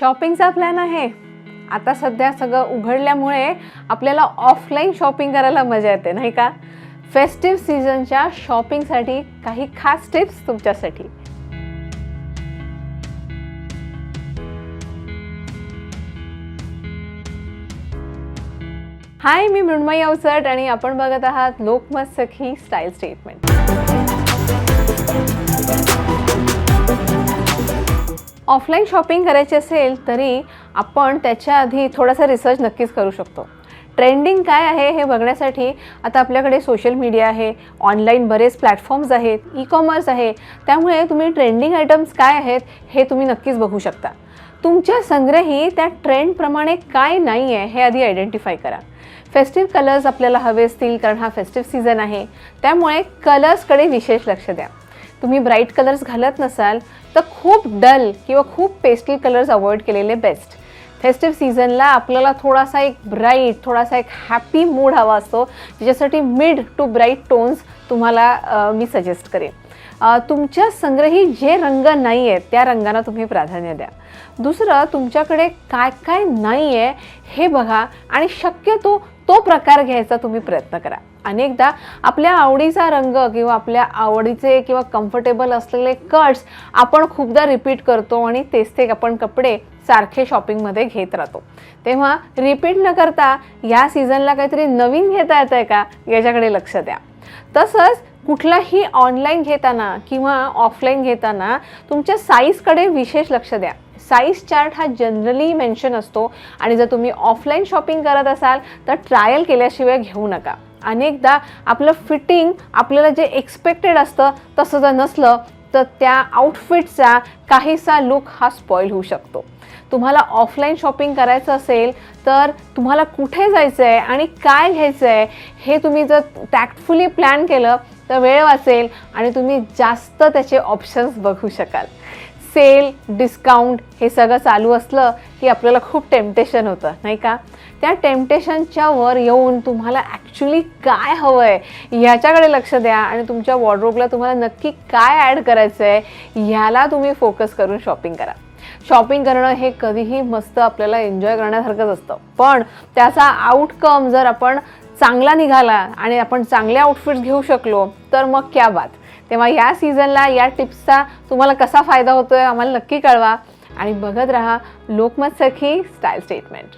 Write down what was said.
शॉपिंगचा plan आहे. आता सध्या सगळं उघडल्यामुळे आपल्याला ऑफलाईन शॉपिंग करायला मजा येते नाही का? फेस्टिव्ह सीझनच्या शॉपिंगसाठी काही खास टिप्स तुमच्यासाठी. हाय मी मृण्मयी अवचट आणि आपण बघत आहात Lokmat Sakhi style statement. Offline shopping करायची असेल तरी आपण त्याच्या आधी थोडासा रिसर्च नक्कीच करू शकतो. ट्रेंडिंग काय आहे हे बघण्यासाठी आता आपल्याकडे सोशल मीडिया आहे ऑनलाईन बरेच प्लॅटफॉर्म्स आहेत ई कॉमर्स आहे त्यामुळे तुम्ही ट्रेंडिंग आयटम्स काय आहेत हे तुम्ही नक्कीच बघू शकता. तुमच्या संग्रही त्या ट्रेंडप्रमाणे काय नाही आहे हे आधी आयडेंटिफाय करा. फेस्टिव्ह कलर्स आपल्याला हवे असतील कारण हा फेस्टिव्ह सीझन आहे त्यामुळे कलर्सकडे विशेष लक्ष द्या. तुम्ही ब्राईट कलर्स घालत नसाल तर खूप डल किंवा खूप पेस्टल कलर्स अवॉइड केलेले बेस्ट. फेस्टिव्ह सीझनला आपल्याला थोडासा एक ब्राईट थोडासा एक हॅपी मूड हवा असतो ज्याच्यासाठी मिड टू ब्राईट टोन्स तुम्हाला मी सजेस्ट करेन. तुमच्या संग्रही जे रंग नाही आहेत त्या रंगांना तुम्ही प्राधान्य द्या. दुसरं तुमच्याकडे काय काय नाही आहे हे बघा आणि शक्यतो तो प्रकार घ्यायचा तुम्ही प्रयत्न करा. अनेकदा आपल्या आवडीचा रंग किंवा आपल्या आवडीचे किंवा कम्फर्टेबल असलेले कट्स आपण खूपदा रिपीट करतो आणि तेच ते आपण कपडे सारखे शॉपिंगमध्ये घेत राहतो. तेव्हा रिपीट न करता या सीझनला काहीतरी नवीन घेता येतं आहे का? याच्याकडे लक्ष द्या. तसंच कुठलाही ऑनलाईन घेताना किंवा ऑफलाईन घेताना तुमच्या साईजकडे विशेष लक्ष द्या. साईज चार्ट हा जनरली मेन्शन असतो. आणि जर तुम्ही ऑफलाईन शॉपिंग करत असाल तर ट्रायल केल्याशिवाय घेऊ नका. अनेकदा आपलं फिटिंग आपल्याला जे एक्सपेक्टेड असतं तसं जर नसलं तर त्या आउटफिटचा काहीसा लुक हा स्पॉईल होऊ शकतो. तुम्हाला ऑफलाईन शॉपिंग करायचं असेल तर तुम्हाला कुठे जायचं आहे आणि काय घ्यायचं आहे हे तुम्ही जर टॅक्टफुली प्लॅन केलं तर वेळ वाचेल आणि तुम्ही जास्त त्याचे ऑप्शन्स बघू शकाल. सेल डिस्काउंट हे सगळं चालू असलं की आपल्याला खूप टेम्पटेशन होतं नाही का? त्या टेम्पटेशनच्या वर येऊन तुम्हाला ॲक्च्युली काय हवं आहे ह्याच्याकडे लक्ष द्या आणि तुमच्या वॉर्ड्रोबला तुम्हाला नक्की काय ॲड करायचं आहे ह्याला तुम्ही फोकस करून शॉपिंग करा. शॉपिंग करणं हे कधीही मस्त आपल्याला एन्जॉय करण्यासारखंच असतं. पण त्याचा आउटकम जर आपण चांगला निघाला आणि आपण चांगले आउटफिट्स घेऊ शकलो तर मग क्या बात? तेव्हा या सीझनला या टिप्सचा तुम्हाला कसा फायदा होतोय आम्हाला नक्की कळवा. आणि बघत राहा लोकमत सखी स्टाईल स्टेटमेंट.